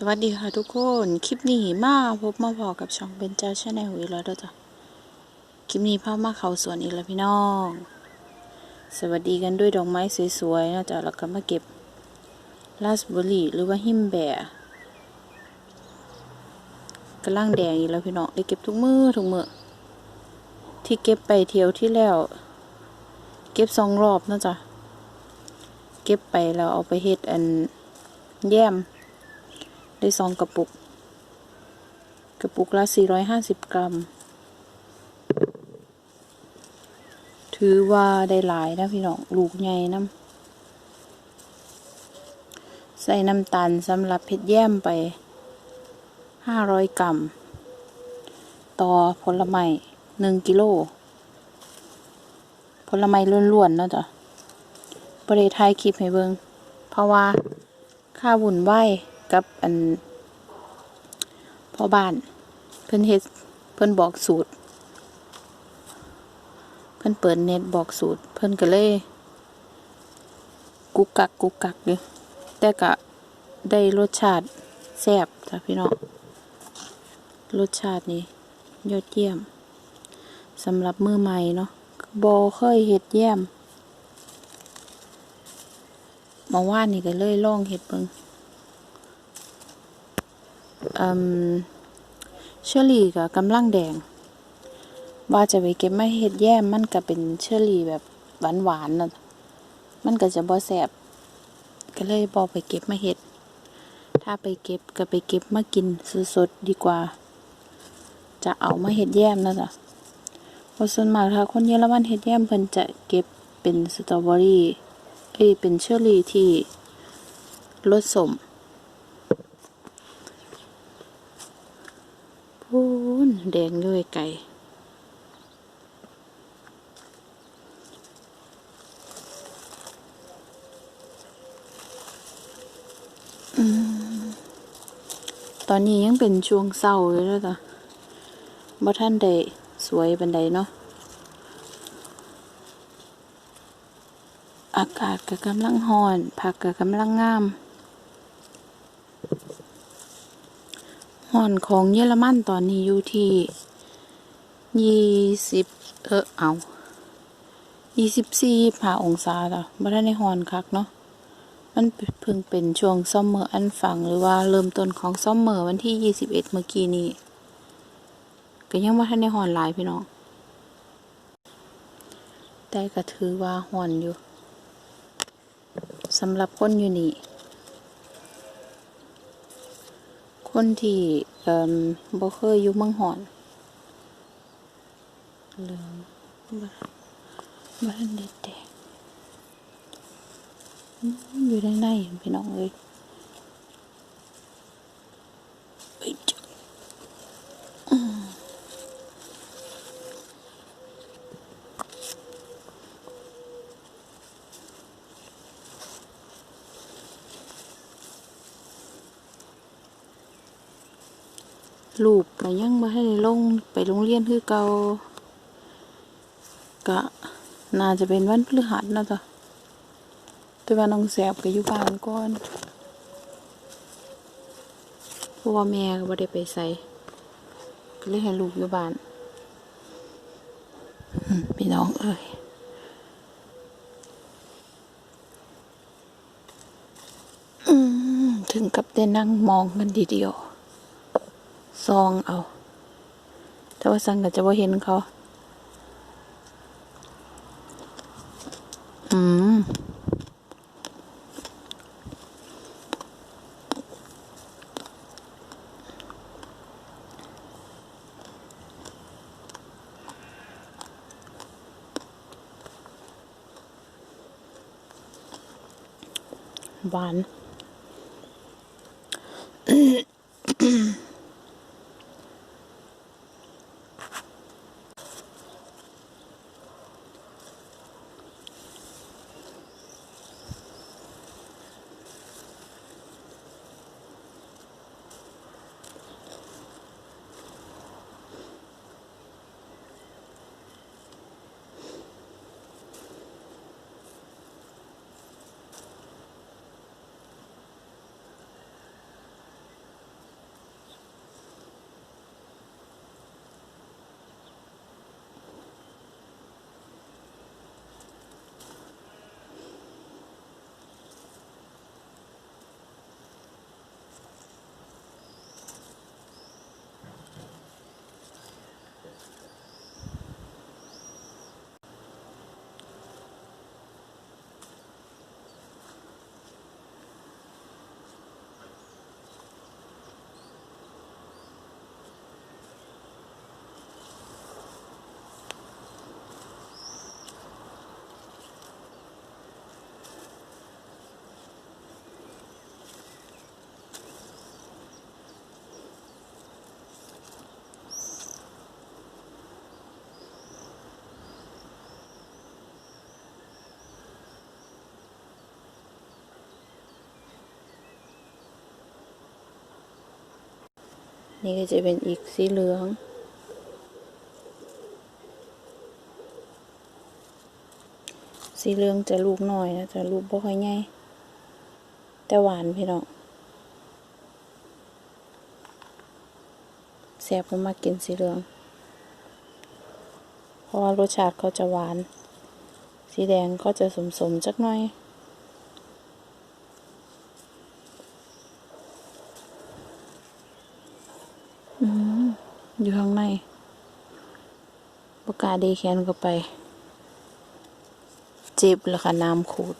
สวัสดีค่ะทุกคน คลิปนี้มาพบมาพอกับช่องเบนจาชาแนลอีกแล้วเด้อจ้ะคลิปนี้พามาเขาสวนอีกแล้วพี่น้อง สวัสดีกันด้วยดอกไม้สวยๆนะจ๊ะแล้วก็มาเก็บราสเบอร์รี่หรือว่าหิมแบะกำลังแดงอีกแล้วพี่น้องได้เก็บทุกมือทุกมือที่เก็บไปเที่ยวที่แล้ว เก็บสองรอบนะจ๊ะเก็บไปแล้วเอาไปเฮ็ดอันแยม ได้ซองกระปุก กระปุกละ 450 กรัม ถือว่าได้หลายนะพี่น้อง ลูกใหญ่น้ำ ใส่น้ำตาลสำหรับเพชรแย้มไป 500 กรัม ต่อผลไม้1กิโล ผลไม้ล้วนๆเนาะจ้ะบริทายคลิปให้เบิงเพราะว่าค่าวุ่นไหว กับอันพ่อบ้าน เพิ่นเฮ็ดเพิ่นบอกสูตร เพิ่นเปิดเน็ตบอกสูตร เพิ่นก็เลยกุกกักกุกกักอยู่แต่ก็ได้รสชาติแซ่บจ้ะพี่น้องรสชาตินี่ยอดเยี่ยมสำหรับมือใหม่เนาะบ่เคยเฮ็ดแย้มมาว่านนี่ก็เลยลองเฮ็ดเบิ่ง เชอรี่กับกำลังแดง ว่าจะไปเก็บมาเฮ็ดแย้มมันก็เป็นเชอรี่แบบหวานๆนะมันก็จะบ่แซ่บก็เลยบ่ไปเก็บมาเฮ็ด ถ้าไปเก็บก็ไปเก็บมากินสดๆดีกว่า จะเอามาเฮ็ดแย้มนะจ๊ะพราส่วนมากถ้าคนเยอรมันเฮ็ดแย้มเพิ่นจะเก็บเป็นสตรอเบอรี่เอ้ยเป็นเชอรี่ที่รสสม พูน แดงด้วยไก่ตอนนี้ยังเป็นช่วงเศร้าอยู่แล้วจ้ะบ่ท่านได้สวยบันไดเนาะ อากาศก็กำลังร้อน ผักก็กำลังงาม หอนของเยอรมันตอนนี้อยู่ที่ยี่สิบเออเอายี่สิบสี่หาองศาจ้ะไม่ได้ในหอนคักเนาะมันเพิ่งเป็นช่วงซัมเมอร์อันฝังหรือว่าเริ่มต้นของซัมเมอร์วันที่ยี่สิบเอ็ดเมื่อกี้นี้ก็ยังว่าท่านในหอนหลายพี่น้องแต่ก็ถือว่าหอนอยู่สำหรับคนอยู่นี่ คนที่เอ่อบ่เคยอยู่เมืองหอนเหลืองบ้บ้านเด็ดแดงอืมอยู่ในในพี่น้องเอ้ยเอ้ยจ๊ะ ลูกก็ยังบ่ให้ลงไปโรงเรียนคือเก่าก็น่าจะเป็นวันพฤหัสเนาะจ้ะแต่ว่าน้องแสบก็อยู่บ้านก่อนเพราะว่าแม่ก็บ่ได้ไปใส่ก็เลยให้ลูกอยู่บ้านอืมพี่น้องเอ้ยถึงกับได้นั่งมองกันดีเดียว ซองเอา แต่ว่าสังก็จะว่าเห็นเขา อืมหวาน นี่ก็จะเป็นอีกสีเหลือง สีเหลืองจะลูกน้อยนะจะลูกบ่ค่อยใหญ่แต่หวานพี่น้องแซ่บผมมากินสีเหลือง เพราะว่ารสชาติเขาจะหวาน สีแดงก็จะสมๆจักหน่อย อืมอยู่ข้างในประกาศดีแขนก็ไป เจ็บแล้วค่ะน้ำขูด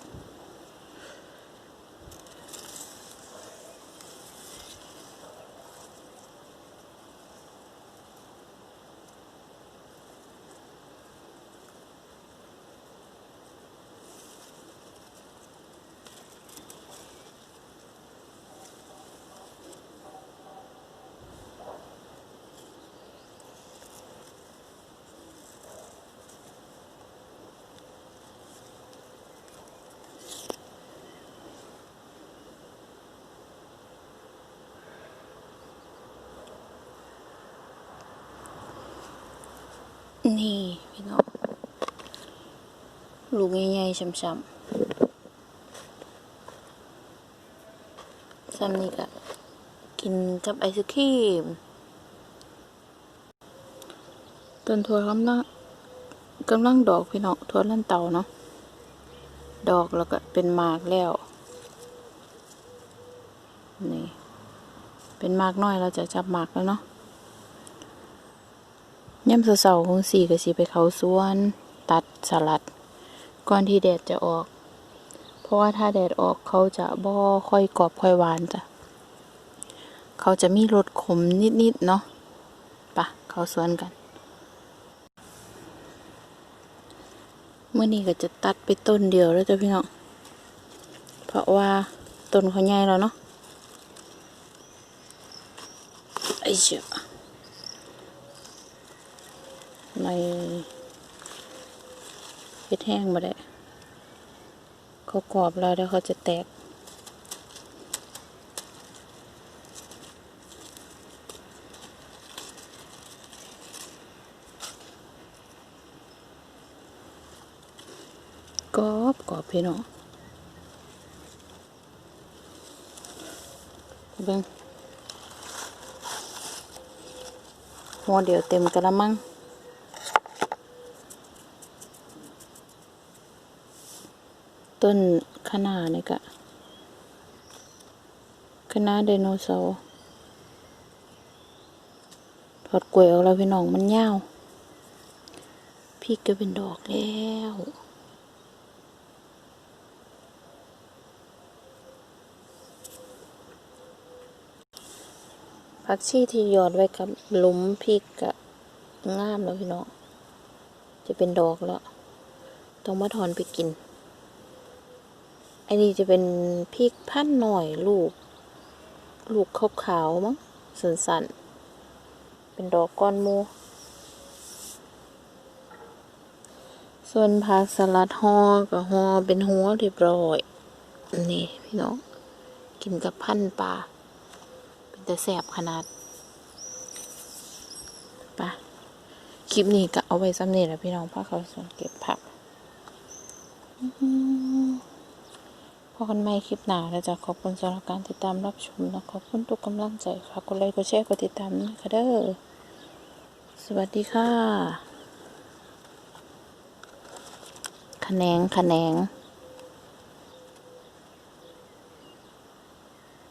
นี่พี่น้องลูกใหญ่ๆช้ำๆซ้ำนี่ก็กินกับไอศครีมต้นถั่วกำลังกำลังดอกพี่น้องถั่วลันเตาเนาะดอกแล้วก็เป็นหมากแล้วนี่เป็นหมากน้อยเราจะจับหมากแล้วเนาะ ย่ำเสาๆของสี่ก็สิไปเขาสวน ตัดสลัด ก่อนที่แดดจะออก เพราะว่าถ้าแดดออกเขาจะบ่ค่อยกรอบค่อยหวานจ้ะ เขาจะมีรสขมนิดๆเนาะปะเขาสวนกันเมื่อนี้ก็จะตัดไปต้นเดียวแล้วจ้ะพี่น้อง เพราะว่าต้นเขาใหญ่แล้วเนาะไอ้เจ้า ในเฮ็ดแห้งมาได้เขากรอบแล้วเดี๋ยวเขาจะแตก กรอบกรอบพี่น้องเบิ่งหัวเดียวเต็มกระมัง ต้นคะน้านี่กะคะน้าไดโนเสาร์ถอดกล้วยออกแล้วพี่น้องมันยาวพริกก็เป็นดอกแล้วผักชีที่หยอดไว้กับหลุมพริกกะงามแล้วพี่น้องจะเป็นดอกแล้ว ต้องมาถอนไปกิน อันนี้จะเป็นพริกพันหน่อยลูก ลูกขาวๆมั้งสันๆเป็นดอกก้อนมู ส่วนผักสลัดหอกับหอเป็นหัวเรียบร้อยนี่พี่น้อง กินกับพันปลา เป็นแต่แสบขนาดปะคลิปนี้ก็เอาไว้ซ้ำนี่แหละพี่น้องพาเขาส่วนเก็บผัก พบกันใหม่คลิปหน้าแล้วจะขอบคุณสำหรับการติดตามรับชมนะขอบคุณทุกกำลังใจฝากกดไลค์กดแชร์กดติดตามนะคะเด้อสวัสดีค่ะขแขนงขแขนง